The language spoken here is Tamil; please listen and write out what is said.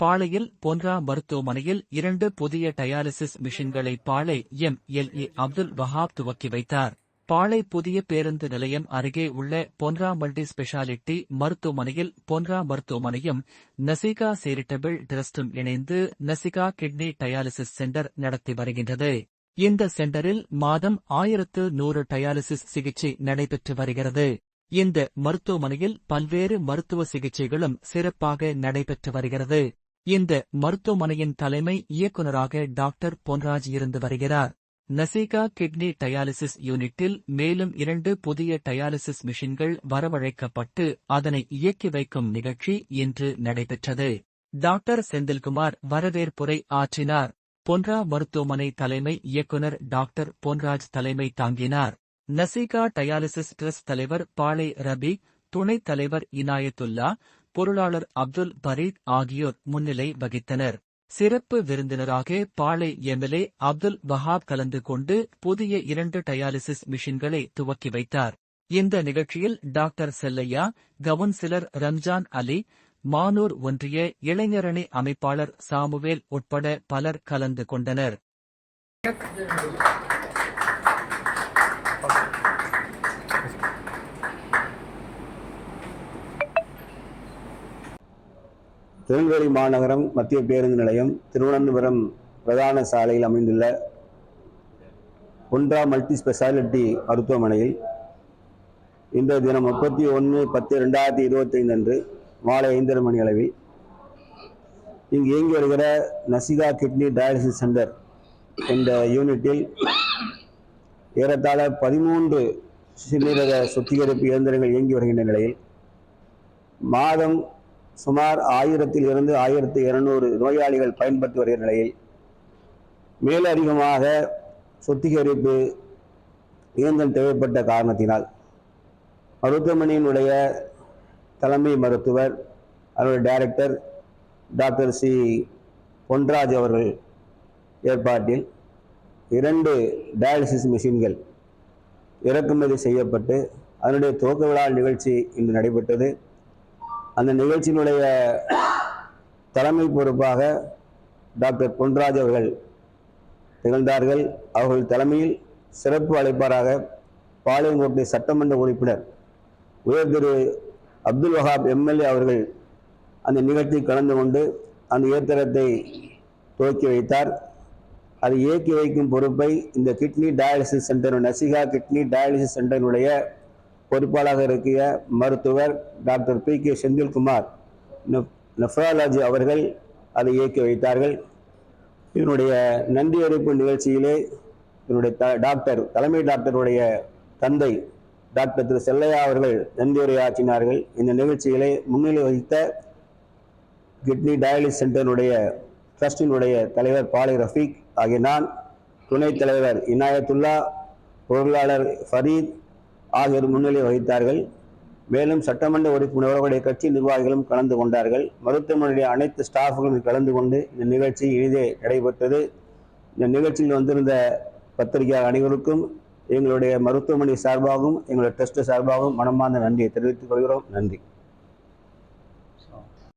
பாளையில் பொன்ரா மருத்துவமனையில் இரண்டு புதிய dialysis மிஷின்களை Palai M L A Abdul Wahab துவக்கி வைத்தார். பாளை புதிய பேருந்து நிலையம் அருகே உள்ள பொன்ரா மல்டி ஸ்பெஷாலிட்டி மருத்துவமனையில் பொன்ரா மருத்துவமனையும் நசிகா சேரிட்டபிள் டிரஸ்டும் இணைந்து நசிகா கிட்னி டயாலிசிஸ் சென்டர் நடத்தி வருகின்றது. இந்த சென்டரில் மாதம் ஆயிரத்து நூறு டயாலிசிஸ் சிகிச்சை நடைபெற்று வருகிறது. இந்த மருத்துவமனையில் பல்வேறு மருத்துவ சிகிச்சைகளும் சிறப்பாக நடைபெற்று வருகிறது. இந்த மருத்துவமனையின் தலைமை இயக்குநராக டாக்டர் பொன்ராஜ் இருந்து வருகிறார். நசிகா கிட்னி டயாலிசிஸ் யூனிட்டில் மேலும் இரண்டு புதிய டயாலிசிஸ் மிஷின்கள் வரவழைக்கப்பட்டு அதனை இயக்கி வைக்கும் நிகழ்ச்சி இன்று நடைபெற்றது. டாக்டர் செந்தில்குமார் வரவேற்புரை ஆற்றினார். பொன்ரா மருத்துவமனை தலைமை இயக்குநர் டாக்டர் பொன்ராஜ் தலைமை தாங்கினார். நசிகா டயாலிசிஸ் ட்ரஸ்ட் தலைவர் பாளை ரபி துணைத் தலைவர் இனாயத்துல்லா பொருளாளர் அப்துல் பரீத் ஆகியோர் முன்னிலை வகித்தனர். சிறப்பு விருந்தினராக பாளை எம்எல்ஏ அப்துல் வஹாப் கலந்து கொண்டு புதிய இரண்டு டயாலிசிஸ் மிஷின்களை துவக்கி வைத்தார். இந்த நிகழ்ச்சியில் டாக்டர் செல்லையா கவுன்சிலர் ரம்ஜான் அலி மானூர் ஒன்றிய இளைஞரணி அமைப்பாளர் சாமுவேல் உட்பட பலர் கலந்து கொண்டனர். திருநெல்வேலி மாநகரம் மத்திய பேருந்து நிலையம் திருவனந்தபுரம் பிரதான சாலையில் அமைந்துள்ள ஒன்றா மல்டி ஸ்பெஷாலிட்டி மருத்துவமனையில் இன்றைய தினம் முப்பத்தி ஒன்று பத்து ரெண்டாயிரத்தி இருபத்தைந்து அன்று மாலை ஐந்தரை மணி அளவில் இங்கு இயங்கி வருகிற நசிகா கிட்னி டயாலிசிஸ் சென்டர் என்ற யூனிட்டில் ஏறத்தாழ பதிமூன்று சிறுநீரக சுத்திகரிப்பு இயந்திரங்கள் இயங்கி வருகின்ற நிலையில் மாதம் சுமார் ஆயிரத்தில் இருந்து ஆயிரத்தி இருநூறு நோயாளிகள் பயன்பட்டு வருகிற நிலையில் மேலதிகமாக சுத்திகரிப்பு இயந்திரம் தேவைப்பட்ட காரணத்தினால் மருத்துவமனையினுடைய தலைமை மருத்துவர் அவருடைய டைரக்டர் டாக்டர் சி. பொன்ராஜ் அவர்கள் ஏற்பாட்டில் இரண்டு டயாலிசிஸ் மிஷின்கள் இறக்குமதி செய்யப்பட்டு அதனுடைய துவக்க விழா நிகழ்ச்சி இன்று நடைபெற்றது. அந்த நிகழ்ச்சியினுடைய தலைமை பொறுப்பாக டாக்டர் பொன்ராஜ் அவர்கள் திகழ்ந்தார்கள். அவர்கள் தலைமையில் சிறப்பு அழைப்பாராக பாளையங்கோட்டை சட்டமன்ற உறுப்பினர் உயர் திரு அப்துல் வஹாப் எம்எல்ஏ அவர்கள் அந்த நிகழ்ச்சி கலந்து கொண்டு அந்த இயந்திரத்தை துவக்கி வைத்தார். அதை இயக்கி வைக்கும் பொறுப்பை இந்த kidney dialysis centre Nasika kidney dialysis சென்டரினுடைய பொறுப்பாளராக இருக்கிற மருத்துவர் doctor P K Senthilkumar nephrology அவர்கள் அதை இயக்கி வைத்தார்கள். இதனுடைய நன்றி அறிவிப்பு நிகழ்ச்சியிலே இதனுடைய த டாக்டர் தலைமை டாக்டருடைய தந்தை டாக்டர் திரு செல்லையா அவர்கள் நன்றியுரையாற்றினார்கள் இந்த நிகழ்ச்சியிலே முன்னிலை வகித்த கிட்னி டயாலிஸ் சென்டருடைய ட்ரஸ்டினுடைய தலைவர் பாலி ரஃபீக் ஆகிய நான் துணைத் தலைவர் இனாயத்துல்லா பொருளாளர் ஃபரீத் ஆகியோர் முன்னிலை வகித்தார்கள். மேலும் சட்டமன்ற உறுப்பினர்களுடைய கட்சி நிர்வாகிகளும் கலந்து கொண்டார்கள். மருத்துவமனையுடைய அனைத்து ஸ்டாஃப்களும் கலந்து கொண்டு இந்த நிகழ்ச்சி இனிதே நடைபெற்றது. இந்த நிகழ்ச்சியில் வந்திருந்த பத்திரிகையாளர் அனைவருக்கும் எங்களுடைய மருத்துவமனை சார்பாகவும் எங்களுடைய டெஸ்ட் சார்பாகவும் மனமார்ந்த நன்றியை தெரிவித்துக் கொள்கிறோம். நன்றி.